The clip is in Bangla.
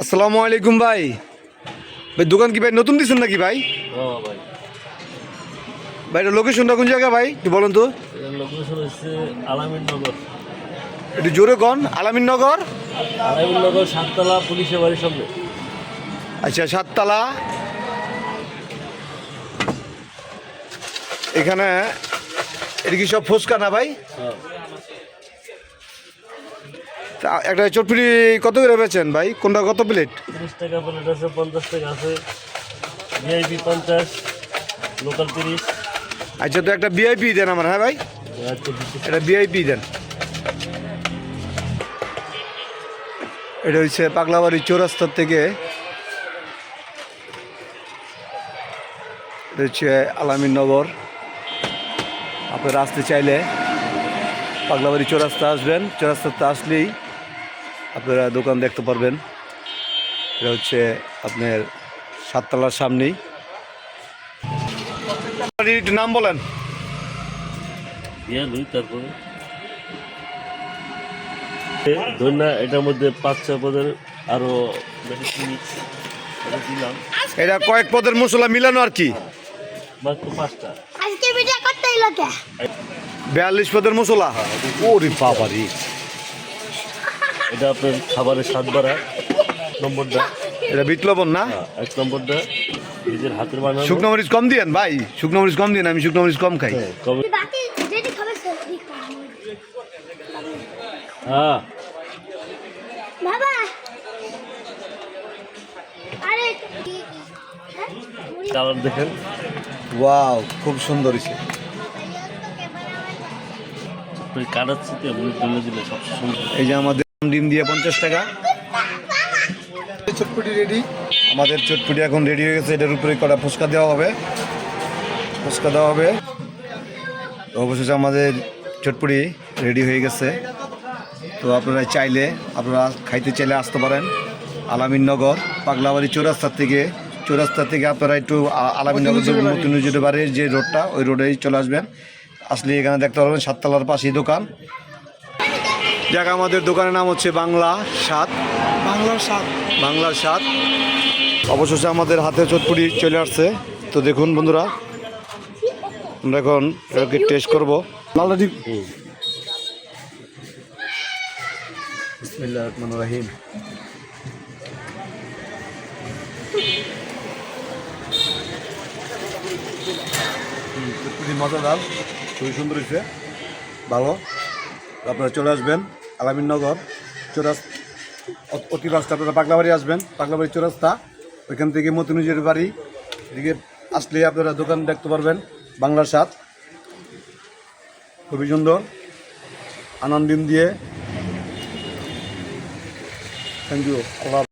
আসসালামু আলাইকুম ভাই। ভাই দোকান কি ভাই নতুন দিচ্ছেন নাকি ভাই? হ্যাঁ ভাই। ভাই এটা লোকেশনটা কোন জায়গা ভাই? একটু বলুন তো। লোকেশন হচ্ছে একটু জোরে কন আলামিন নগর সাততলা পুলিশের বাড়ির সামনে। আচ্ছা সাততলা। এখানে এটা কি সব ফুচকা না ভাই? হ্যাঁ। একটা চটপুরি কত করে বেচেন ভাই? কোনটা কত প্লেট তিরিশ টাকা প্লেট আছে পঞ্চাশ টাকা আছে। ভিআইপি পঞ্চাশ লোকাল তিরিশ। আচ্ছা তো একটা ভিআইপি দেন আমার হ্যাঁ ভাই? আচ্ছা এটা ভিআইপি দেন। এটা হচ্ছে পাগলাবাড়ি চৌরাস্তার থেকে। এটা হচ্ছে আলামিন নগর। আপনারা আসতে চাইলে পাগলাবাড়ি চৌরাস্তা আসবেন। চৌরাস্তাতে আসলেই আপনারা দোকান দেখতে পারবেন। এটা হচ্ছে আপনার সাততলার সামনেই। নাম বলেন। তারপরে? ধন্যা এটার মধ্যে পাঁচ ছয় পদের আরও মেডিসিন মিক্স এটা দিলাম। এটা কয়েক পদের মশলা মিলানো আর কি। পাঁচটা। আজকে ভিডিও করতে এলো কে? বিয়াল্লিশ পদের মশলা। ওরে বাবারি। এটা আপনার খাবারের স্বাদ বাড়া। নম্বরটা এটা বিট লবণ না? হ্যাঁ, এক নম্বরটা নিজের হাতের বানানো। শুকনো মরিচ কম দিয়েন ভাই। শুকনো মরিচ কম দিয়েন আমি শুকনো মরিচ কম খাই। হ্যাঁ, হ্যাঁ। বাবা। আরে? কালার দেখেন। ওয়াও খুব সুন্দর হয়েছে তুই কাটাচ্ছি তো দিলে সব সুন্দর। এই যে আমাদের ডিম দিয়ে পঞ্চাশ টাকা। চটপটি রেডি আমাদের চটপটি এখন রেডি হয়ে গেছে এটার উপরে কটা ফুচকা দেওয়া হবে। ফুচকা দেওয়া হবে। তো অবশেষে আমাদের চটপটি রেডি হয়ে গেছে। তো আপনারা চাইলে আপনারা খাইতে চাইলে আসতে পারেন। আলামিন নগর পাগলাবাড়ি চৌরাস্তার থেকে। চৌরাস্তা থেকে আপনারা একটু আ- আলামিন নগর নতুন বাড়ির যে রোডটা ওই রোডেই চলে আসবেন। আসলে এখানে দেখতে পারবেন সাততলার পাশেই দোকান। জায়গা আমাদের দোকানের নাম হচ্ছে বাংলা সাত। বাংলার সাত। বাংলার সাত। অবশেষে আমাদের হাতে চটপুরি চলে আসছে। তো দেখুন বন্ধুরা আমরা এখন এটাকে টেস্ট করব। লালটা দিন বিসমিল্লাহির রহমানির রহিম। হুম, চটপুরি মজাদার। খুবই সুন্দর হয়েছে। ভালো। আপনারা চলে আসবেন। আলামিন নগর, চৌরাস্তা, অতি রাস্তা আপনারা পাগলাবাড়ি আসবেন, পাগলাবাড়ি চৌরাস্তা। ওইখান থেকে মতিনুজের বাড়ি, এদিকে আসলে আপনারা দোকান দেখতে পারবেন, বাংলার স্বাদ। খুবই সুন্দর আনন্দিম দিয়ে। Thank you Allah